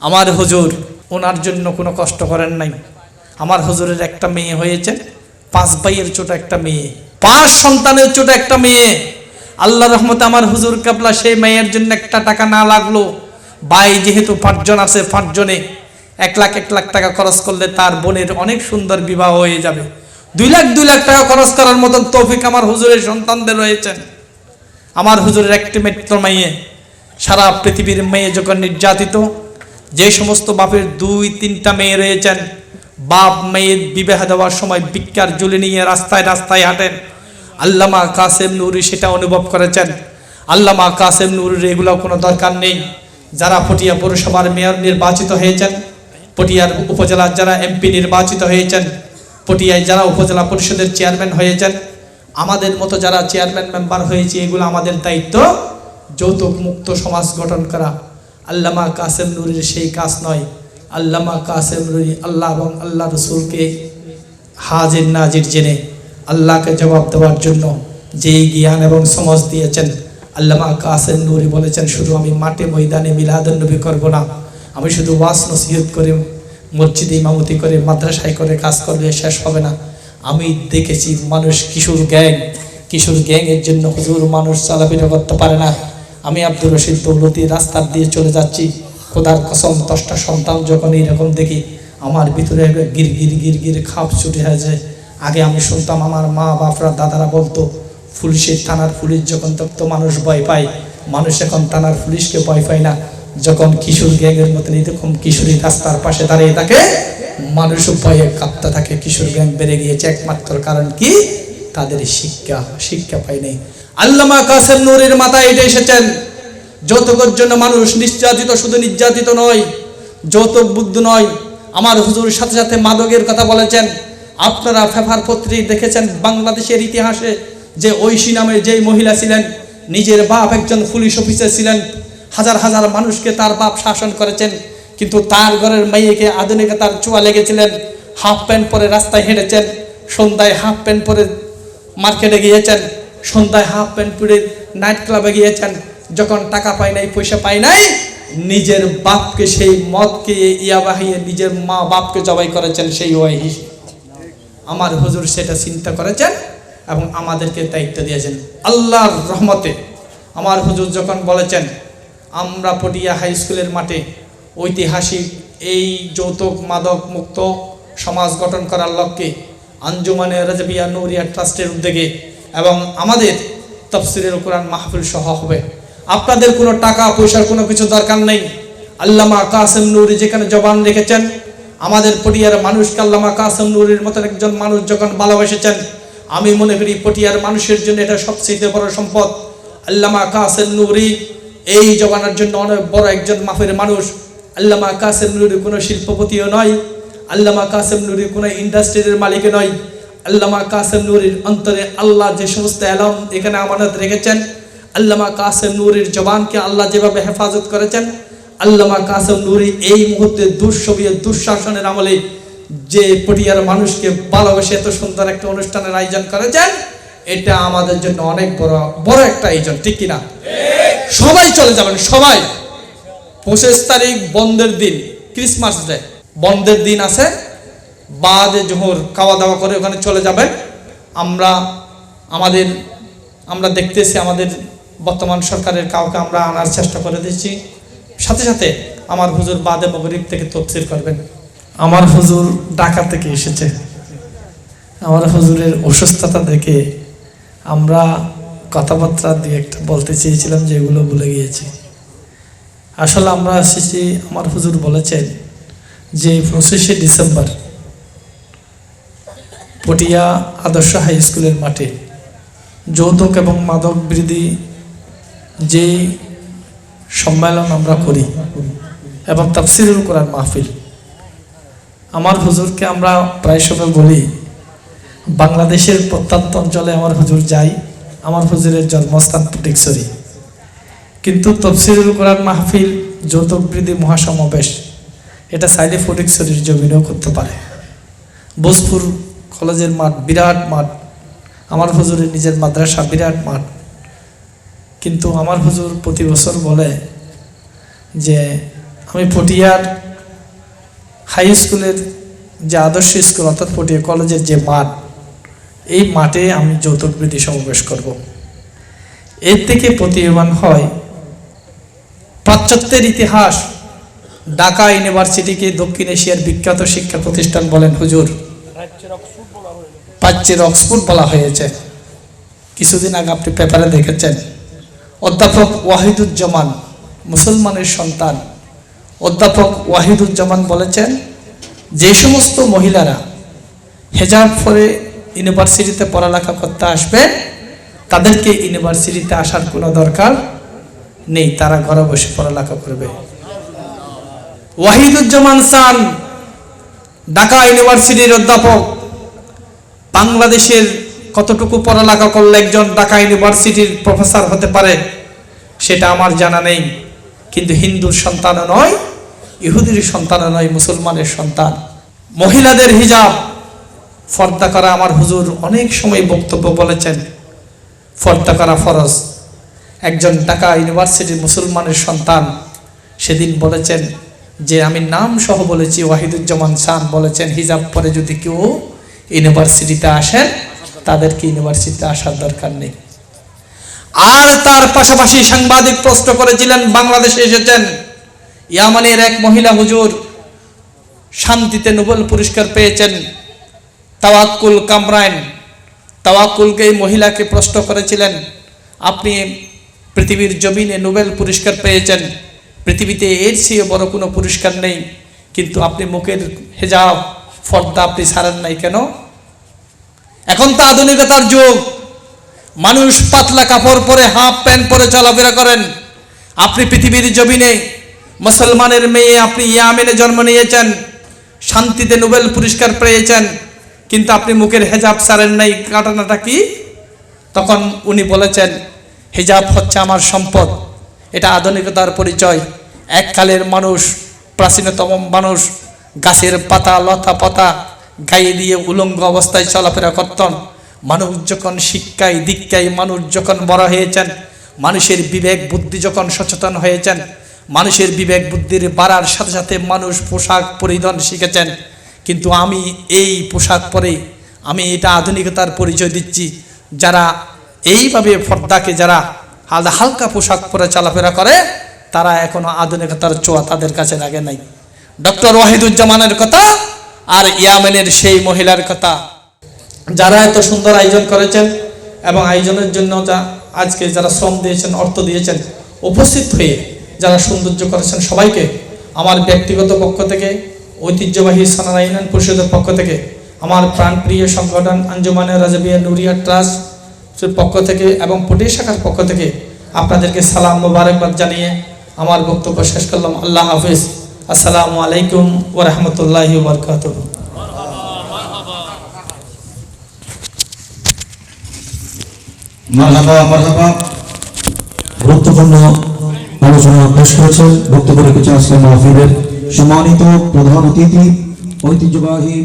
আমার হুজুর, ওনার জন্য কোনো কষ্ট করেন নাই। আমার হুজুরের একটা মেয়ে হয়েছে, পাঁচ ভাইয়ের ছোট একটা মেয়ে, পাঁচ সন্তানের ছোট একটা মেয়ে। আল্লাহ রহমতে আমার হুজুর কাবলা সেই মেয়ের জন্য একটা টাকা না লাগল। ভাই যেহেতু পাঁচজন আছে পাঁচজনে, এক লাখ এক লাখ টাকা খরচ করলে তার বোনের অনেক সুন্দর বিবাহ হয়ে যাবে। দুই লাখ দুই লাখ টাকা খরচ করার মতন তৌফিক আমার হুজুরের সন্তানদের রয়েছেন আমার হুজুরের একটি মেট্র মেয়ে, সারা পৃথিবীর মেয়ে যখন নির্যাতিত যে সমস্ত বাপের দুই, তিনটা মেয়ে রয়েছেন, বাপ মেয়ের বিবাহ দেওয়ার সময় বিজ্ঞার জুলি নিয়ে রাস্তায় রাস্তায় হাঁটেন। আল্লামা কাসেম নুরি সেটা অনুভব করেছেন। আল্লামা কাসেম নুরির এগুলো কোনো দরকার নেই। যারা পটিয়া পৌরসভার মেয়র নির্বাচিত হয়েছেন, পটিয়ার উপজেলার যারা এমপি নির্বাচিত হয়েছেন, পটিয়ায় যারা উপজেলা পরিষদের চেয়ারম্যান হয়েছেন, আমাদের মতো যারা চেয়ারম্যান মেম্বার হয়েছে, এগুলো আমাদের দায়িত্ব যৌতুক মুক্ত সমাজ গঠন করা। আল্লামা কাসেম নুরির সেই কাজ নয়। আল্লামা কাসেম নুরি আল্লাহ এবং আল্লাহ রসুলকে হাজির নাজির জেনে আল্লাহকে জবাব দেওয়ার জন্য যেই জ্ঞান এবং সমাজ দিয়েছেন, আল্লামা কাসেম নুরি বলেছেন, শুধু আমি মাঠে ময়দানে মিলাদুন্নবী করব না। আমি শুধু ওয়াস নসিহত করে, মসজিদে ইমামতি করে, মাদ্রাসায় করে কাজ করলে শেষ হবে না। আমি দেখেছি মানুষ কিশোর গ্যাং। কিশোর গ্যাংয়ের জন্য হুজুর মানুষ চলাফেরা করতে পারে না। আমি আব্দুর রশিদ দৌলতি রাস্তার দিয়ে চলে যাচ্ছি। খোদার কসম, দশটা সন্তান যখন এইরকম দেখি, আমার ভিতরে গির গির গির গির খাপ ছুটে হয়ে যায় আগে আমি শুনতাম আমার মা, বাপরা, দাদারা বলতো, পুলিশের থানার পুলিশ যখন তখন মানুষ ভয় পায়, মানুষ এখন থানার পুলিশকে ভয় পায় না। যখন কিশোর গ্যাংয়ের মতন এরকম কিশোরী রাস্তার পাশে দাঁড়িয়ে থাকে, মানুষ ভয়ে কাঁপতে থাকে। কিশোর গ্যাং বেড়ে গিয়েছে একমাত্র কারণ কি? তাদের শিক্ষা শিক্ষা পায় নাই। আল্লামা কাসেম নুরের মাথায় এটা এসেছেন। যৌতুকের জন্য মানুষ নির্যাতিত, শুধু নির্যাতিত নয়, যৌতুক বুদ্ধ নয়। আমার হুজুর সাথে সাথে মাদকের কথা বলেছেন। আপনারা ফেফার পত্রিক দেখেছেন বাংলাদেশের ইতিহাসে যে ঐশী নামে যেই মহিলা ছিলেন, নিজের বাপ একজন পুলিশ অফিসার ছিলেন। হাজার হাজার মানুষকে তার বাপ শাসন করেছেন, কিন্তু তার ঘরের মেয়েকে আধুনিকতার চুয়া লেগেছিলেন। হাফ প্যান্ট পরে রাস্তায় হেঁটেছেন, সন্ধ্যায় হাফ প্যান্ট পরে মার্কেটে গিয়েছেন। সন্ধ্যায় হাফ প্যান্ট পরে নাইট ক্লাবে গিয়েছেন। যখন টাকা পায় নাই, পয়সা পায় নাই, নিজের বাপকে, সেই মদকে ইয়া বাহিয়ে নিজের মা বাপকে জবাই করেছেন, সেই ওয়াহিস আমার হুজুর সেটা চিন্তা করেছেন এবং আমাদেরকে দায়িত্ব দিয়েছেন। আল্লাহর রহমতে আমার হুজুর যখন বলেছেন, আমরা পটিয়া হাই স্কুলের মাঠে ঐতিহাসিক এই যৌতুক মাদক মুক্ত সমাজ গঠন করার লক্ষ্যে আঞ্জুমানে রাজবিয়া নৌরিয়া ট্রাস্টের উদ্যোগে এবং আমাদের তফসিরের কোরআন মাহফিল সহ হবে। আপনাদের কোনো টাকা, পয়সার কোনো কিছু দরকার নেই। আল্লামা কাসেম নুরি যেখানে জবান রেখেছেন, আমাদের পটিয়ার মানুষকে আল্লামা কাসেম নুরির মতন একজন মানুষ যখন ভালোবেসেছেন, আমি মনে করি পটিয়ার মানুষের জন্য এটা সবচেয়ে বড় সম্পদ। আল্লামা কাসেম নুরি এই জবানের জন্য অনেক বড় একজন মাফের মানুষ। আল্লামা কাসেম নুরি কোনো শিল্পপতিও নয়, আল্লামা কাসেম নুরি কোনো ইন্ডাস্ট্রির মালিক নয়। আল্লামা কাসেম নুরির অন্তরে আল্লাহ যে সমস্ত অ্যালাম এখানে আমানত রেখেছেন, আল্লামা কাসেম নুরির জবানকে আল্লাহ যেভাবে হেফাজত করেছেন, আল্লামা কাসেম নুরি এই মুহূর্তে দুঃসবিয়ে দুঃশাসনের আমলে যে পটিয়ার মানুষকে ভালোবেসে এত সুন্দর একটা অনুষ্ঠানের আয়োজন করেছেন, এটা আমাদের জন্য অনেক বড় বড় একটা আয়োজন, ঠিক কিনা? সবাই চলে যাবেন, সবাই। পঁচিশ তারিখ বন্ধের দিন, ক্রিসমাস ডে। বন্ধের দিন আছে বাদে জোহর খাওয়া দাওয়া করে ওখানে চলে যাবেন আমরা, আমাদের, আমরা দেখতেছি আমাদের বর্তমান সরকারের কাউকে আমরা আনার চেষ্টা করে দিচ্ছি। সাথে সাথে আমার হুজুর বাদে মগরিব থেকে তফসির করবেন। আমার হুজুর ঢাকা থেকে এসেছে। আমার হুজুরের অসুস্থতা দেখে আমরা কথাবার্তা দিয়ে একটা বলতে চেয়েছিলাম যে এগুলো ভুলে গিয়েছি। আসলে আমরা এসেছি, আমার হুজুর বলেছেন যে পঁচিশে ডিসেম্বর পটিয়া আদর্শ হাই স্কুলের মাঠে যৌতুক এবং মাদক বিরোধী যে সম্মেলন আমরা করি এবং তাফসিরুল কোরআন মাহফিল, আমার হুজুরকে আমরা প্রায় সময় বলি, বাংলাদেশের প্রত্যন্ত অঞ্চলে আমার হুজুর যাই, আমার হুজুরের জন্মস্থান ফটিকছড়ি কিন্তু তফসিরুল কোরআন মাহফিল যৌতুক বৃদ্ধি মহাসমাবেশ, এটা সাইডে ফটিকছড়ির জমিনেও করতে পারে। বোসপুর কলেজের মাঠ বিরাট মাঠ। আমার হুজুরের নিজের মাদ্রাসা বিরাট মাঠ। কিন্তু আমার হুজুর প্রতি বছর বলে যে, আমি পটিয়ার হাই স্কুলের যে আদর্শ স্কুল অর্থাৎ পটিয়া কলেজের যে মাঠ, এই মাঠে আমি যৌতুক বৃদ্ধি সমাবেশ করব। এর থেকে প্রতীয়মান হয় পাশ্চাত্যের ইতিহাস। ঢাকা ইউনিভার্সিটিকে দক্ষিণ এশিয়ার বিখ্যাত শিক্ষা প্রতিষ্ঠান বলেন হুজুর। প্রাচ্যের অক্সফোর্ড বলা হয়েছে। কিছুদিন আগে আপনি পেপারে দেখেছেন, অধ্যাপক ওয়াহিদুজ্জামান, মুসলমানের সন্তান। অধ্যাপক ওয়াহিদুজ্জামান বলেছেন, যে সমস্ত মহিলারা হেজাব পরে ইউনিভার্সিটিতে পড়ালেখা করতে আসবে, তাদেরকে ইউনিভার্সিটিতে আসার কোনো দরকার নেই। তারা ঘরে বসে পড়ালেখা করবে। ওয়াহিদুজ্জামান সান ঢাকা ইউনিভার্সিটির অধ্যাপক বাংলাদেশের কতটুকু পড়ালেখা করলে একজন ঢাকা ইউনিভার্সিটির প্রফেসর হতে পারে, সেটা আমার জানা নেই। কিন্তু হিন্দুর সন্তানও নয়, ইহুদির সন্তানও নয়, মুসলমানের সন্তান। মহিলাদের হিজাব ফর্দা করা আমার হুজুর অনেক সময় বক্তব্য বলেছেন, ফর্দা করা ফরজ। একজন ঢাকা ইউনিভার্সিটির মুসলমানের সন্তান সেদিন বলেছেন যে, আমি নাম সহ বলেছি, ওয়াহিদুজ্জামান খান বলেছেন, হিজাব পরে যদি কেউ ইউনিভার্সিটিতে আসেন, তাদেরকে ইউনিভার্সিটিতে আসার দরকার নেই। আর তার পাশাপাশি সাংবাদিক প্রশ্ন করেছিলেন, বাংলাদেশে এসেছেন ইয়ামানের এক মহিলা হুজুর, শান্তিতে নোবেল পুরস্কার পেয়েছেন তাওয়াক্কুল কামরাইন। তাওয়াক্কুলকে এই মহিলাকে প্রশ্ন করেছিলেন, আপনি পৃথিবীর জমিনে নোবেল পুরস্কার পেয়েছেন, পৃথিবীতে এর চেয়ে বড় কোনো পুরস্কার নেই, কিন্তু আপনি মুখের হেজাব ফর্দা আপনি ছাড়েন নাই কেন? এখন তো আধুনিকতার যুগ। মানুষ পাতলা কাপড় পরে, হাফ প্যান্ট পরে চলাফেরা করেন। আপনি পৃথিবীর জমিনে মুসলমানের মেয়ে আপনি ইয়ামেনে জন্ম নিয়েছেন, শান্তিতে নোবেল পুরস্কার পেয়েছেন, কিন্তু আপনি মুখের হেজাব সারেন নাই। কাটানাটা কি? তখন উনি বলেছেন, হেজাব হচ্ছে আমার সম্পদ। এটা আধুনিকতার পরিচয়। এককালের মানুষ, প্রাচীনতম মানুষ গাছের পাতা, লতা পাতা, গায়ে দিয়ে উলঙ্গ অবস্থায় চলাফেরা করতেন। মানুষ যখন শিক্ষায়, দীক্ষায় মানুষ যখন বড় হয়েছেন, মানুষের বিবেক, বুদ্ধি যখন সচেতন হয়েছেন, মানুষের বিবেক, বুদ্ধির বাড়ার সাথে সাথে মানুষ পোশাক পরিধান শিখেছেন। কিন্তু আমি এই পোশাক পরে, আমি এটা আধুনিকতার পরিচয় দিচ্ছি। যারা এইভাবে ফর্দাকে যারা হালকা পোশাক পরে চলাফেরা করে, তারা এখনও আধুনিকতার চোয়া তাদের কাছে লাগে নাই। ডক্টর ওয়াহিদুজ্জামানের কথা আর ইয়ামেনের সেই মহিলার কথা। যারা এত সুন্দর আয়োজন করেছেন এবং আয়োজনের জন্য যা আজকে যারা শ্রম দিয়েছেন, অর্থ দিয়েছেন, উপস্থিত হয়ে যারা সৌন্দর্য করেছেন সবাইকে, আমার ব্যক্তিগত পক্ষ থেকে, ঐতিহ্যবাহী সানারা ইউনিয়ন পরিষদের পক্ষ থেকে, আমার প্রাণপ্রিয় সংগঠন আঞ্জুমানে রাজাবিয়া নুরিয়া ট্রাস্ট পক্ষ থেকে এবং পটিয়া শাখার পক্ষ থেকে আপনাদেরকে সালাম মোবারকবাদ জানিয়ে আমার বক্তব্য শেষ করলাম। আল্লাহ হাফিজ। আসসালামু আলাইকুম ওরহমতুল্লাহি মারহাবা গুরুত্বপূর্ণ আলোচনা পেশ করেছেন। বক্তব্য রেখেছেন সম্মানিত প্রধান অতিথি ঐতিহ্যবাহী